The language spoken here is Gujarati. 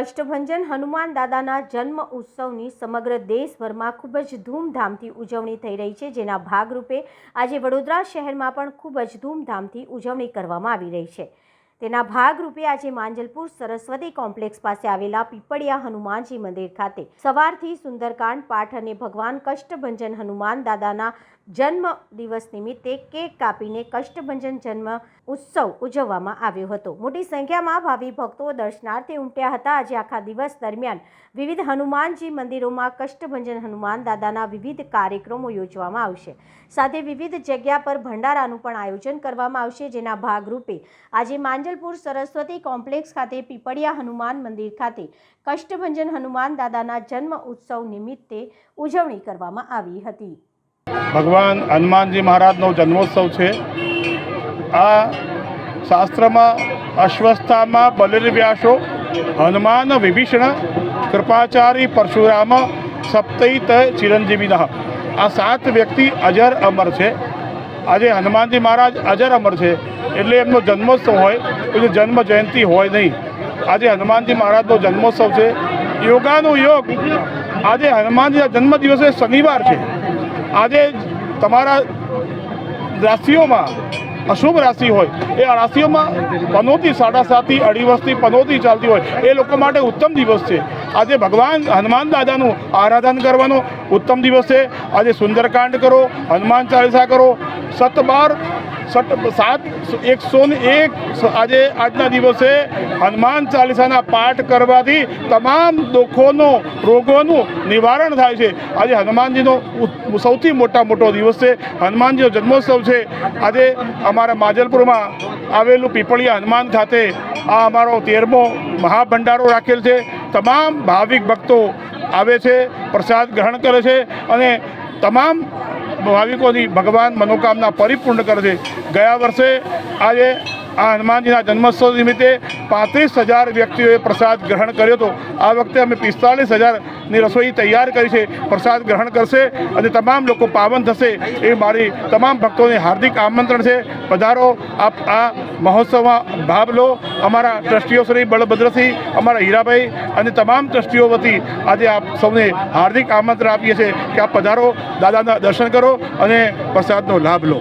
કષ્ટભંજન હનુમાન દાદાના જન્મ ઉત્સવની સમગ્ર દેશભરમાં ખૂબ જ ધૂમધામથી ઉજવણી થઈ રહી છે, જેના ભાગરૂપે આજે વડોદરા શહેરમાં પણ ખૂબ જ ધૂમધામથી ઉજવણી કરવામાં આવી રહી છે. તેના ભાગરૂપે આજે માંજલપુર સરસ્વતી કોમ્પ્લેક્સ પાસે આવેલા પીપળિયા હનુમાનજી મંદિર ખાતે સવારથી સુંદરકાંડ પાઠ અને ભગવાન કષ્ટભંજન હનુમાન દાદાના જન્મ દિવસ નિમિત્તે કેક કાપીને કષ્ટભંજન જન્મ ઉત્સવ ઉજવવામાં આવ્યો હતો. મોટી સંખ્યામાં ભાવિ ભક્તો દર્શનાર્થે ઉમટ્યા હતા. આજે આખા દિવસ દરમિયાન વિવિધ હનુમાનજી મંદિરોમાં કષ્ટભંજન હનુમાન દાદાના વિવિધ કાર્યક્રમો યોજવામાં આવશે. સાથે વિવિધ જગ્યા પર ભંડારાનું પણ આયોજન કરવામાં આવશે. જેના ભાગરૂપે આજે માંજલપુર સરસ્વતી કોમ્પ્લેક્સ ખાતે પીપળિયા હનુમાન મંદિર ખાતે કષ્ટભંજન હનુમાન દાદાના જન્મ ઉત્સવ નિમિત્તે ઉજવણી કરવામાં આવી હતી. ભગવાન હનુમાનજી મહારાજનો જન્મોત્સવ છે. આ શાસ્ત્રમાં અશ્વસ્થામાં બલિર્વ્યાસો, હનુમાન વિભીષણ, કૃપાચારી પરશુરામ, સપ્તૈત ચિરંજીવિન. આ સાત વ્યક્તિ અજર અમર છે. આજે હનુમાનજી મહારાજ અજર અમર છે. એટલે એમનો જન્મોત્સવ હોય. પછી જન્મ જયંતિ હોય નહીં. આજે હનુમાનજી મહારાજનો જન્મોત્સવ છે. યોગાનો યોગ આજે હનુમાનજીના જન્મ દિવસે શનિવાર છે. આજે તમારા રાશિઓમાં અશુભ રાશિ હોય, એ રાશિઓમાં પનોતી સાડા સાતથી અઢી વર્ષથી પનોતી ચાલતી હોય, એ લોકો માટે ઉત્તમ દિવસ છે. આજે ભગવાન હનુમાન દાદાનું આરાધન કરવાનો ઉત્તમ દિવસ છે. આજે સુંદરકાંડ કરો, હનુમાન ચાલીસા કરો. સતબાર સત સાત એકસો ને એક. આજે આજના દિવસે હનુમાન ચાલીસાના પાઠ કરવાથી તમામ દુઃખોનો, રોગોનું નિવારણ થાય છે. આજે હનુમાનજીનો સૌથી મોટા મોટો દિવસ છે. હનુમાનજીનો જન્મોત્સવ છે. આજે અમારા માજલપુરમાં આવેલું પીપળિયા હનુમાન ખાતે આ અમારો તેરમો મહાભંડારો રાખેલ છે. તમામ ભાવિક ભક્તો આવે છે, પ્રસાદ ગ્રહણ કરે છે અને તમામ ભાવિકોની ભગવાન મનોકામના પરિપૂર્ણ કરે છે. ગયા વર્ષે આજે આ હનુમાનજીના જન્મોત્સવ નિમિત્તે પાંત્રીસ હજાર વ્યક્તિઓએ પ્રસાદ ગ્રહણ કર્યો હતો. આ વખતે અમે પિસ્તાલીસ હજારની રસોઈ તૈયાર કરી છે. પ્રસાદ ગ્રહણ કરશે અને તમામ લોકો પાવન થશે એ મારી તમામ ભક્તોને હાર્દિક આમંત્રણ છે. પધારો આપ આ મહોત્સવમાં ભાગ લો. અમારા ટ્રસ્ટીઓ શ્રી બળભદ્રસિંહ, અમારા હીરાભાઈ અને તમામ ટ્રસ્ટીઓ વતી આજે આપ સૌને હાર્દિક આમંત્રણ આપીએ છીએ કે આપ પધારો, દાદાના દર્શન કરો અને પ્રસાદનો લાભ લો.